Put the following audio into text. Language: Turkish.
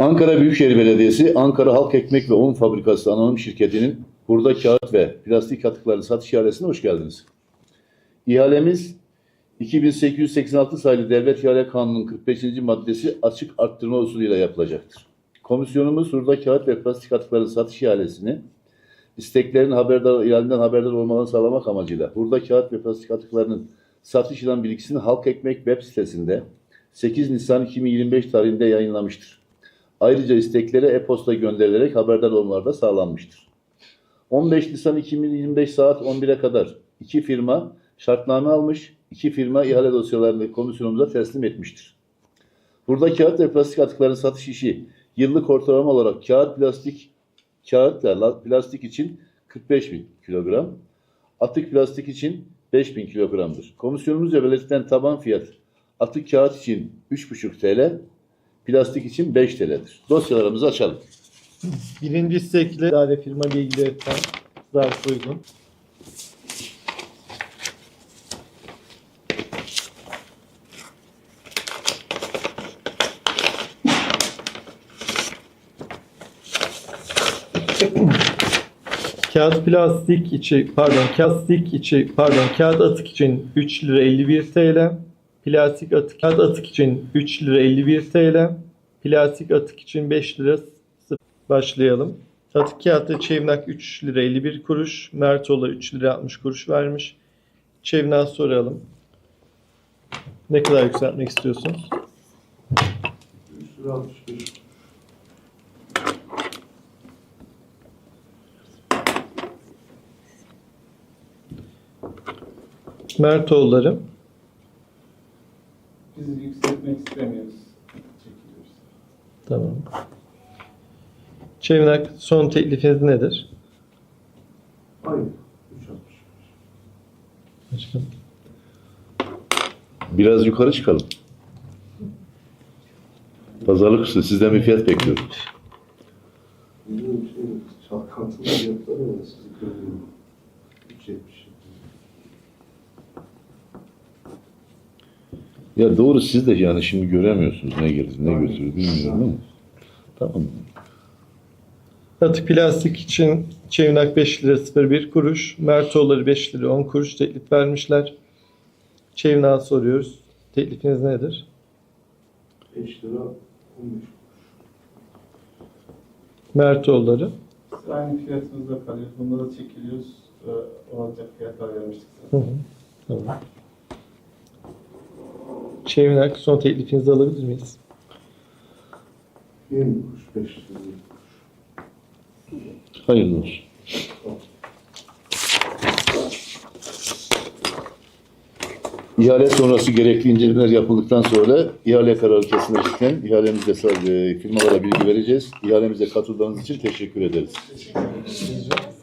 Ankara Büyükşehir Belediyesi, Ankara Halk Ekmek ve Un Fabrikası Anonim Şirketi'nin hurda kağıt ve plastik atıkları satış ihalesine hoş geldiniz. İhalemiz 2886 sayılı Devlet İhale Kanunu'nun 45. maddesi açık arttırma usulüyle yapılacaktır. Komisyonumuz hurda kağıt ve plastik atıkların satış ihalesini isteklerin haberdar, ihaleden haberdar olmalarını sağlamak amacıyla hurda kağıt ve plastik atıklarının satış ilan bilgisini Halk Ekmek web sitesinde 8 Nisan 2025 tarihinde yayınlamıştır. Ayrıca isteklere e-posta gönderilerek haberdar olmaları da sağlanmıştır. 15 Nisan 2025 saat 11'e kadar iki firma şartname almış, iki firma ihale dosyalarını komisyonumuza teslim etmiştir. Burada kağıt ve plastik atıkların satış işi yıllık ortalama olarak kağıt plastik kağıtla plastik için 45 bin kilogram, atık plastik için 5 bin kilogramdır. Komisyonumuzca belirtilen taban fiyat atık kağıt için 3,5 TL, plastik için 5 TL'dir. Dosyalarımızı açalım. Birinci istekle idare firma bilgileri zarf uygun. Kağıt plastik içi pardon plastik içi pardon kağıt atık için 3 lira 51 TL. Plastik atık kağıt atık için 3 lira 51 TL. Plastik atık için 5 lira Başlayalım. Atık kağıtta Çevnak 3 lira 51 kuruş. Mertola 3 lira 60 kuruş vermiş. Çevnak soralım. Ne kadar yükseltmek istiyorsunuz? 3 lira 65. Mertoğulları Biz yükseltmek istemiyoruz. Çekiliyoruz. Tamam. Çevnak son teklifiniz nedir? Hayır. 3.65. Başkanım. Biraz yukarı çıkalım. Pazarlık üstü sizden bir fiyat bekliyorum. Bilmiyorum şey çalkantılı fiyatlar ama sizi görüyorum. 3.70. Ya doğru siz de yani şimdi göremiyorsunuz ne gelir ne götürür bilmiyorum ama. Tamam. Atık plastik için Çevnak 5 lira 01 kuruş. Mertoğulları 5 lira 10 kuruş teklif vermişler. Çevnak'a soruyoruz. Teklifiniz nedir? 5 lira 15. Mertoğulları. Biz aynı fiyatımızda kalıyoruz. Bunda da çekiliyoruz. Ee, olacak fiyatlar vermiştik Hı zaten. hı. Tamam. Çevnak son teklifinizi alabilir miyiz? 20 kuruş 5 lira. Hayırlı olsun. İhale sonrası gerekli incelemeler yapıldıktan sonra ihale kararı kesinleşirken ihalemizde sadece firmalara bilgi vereceğiz. İhalemize katıldığınız için teşekkür ederiz. Teşekkür ederim.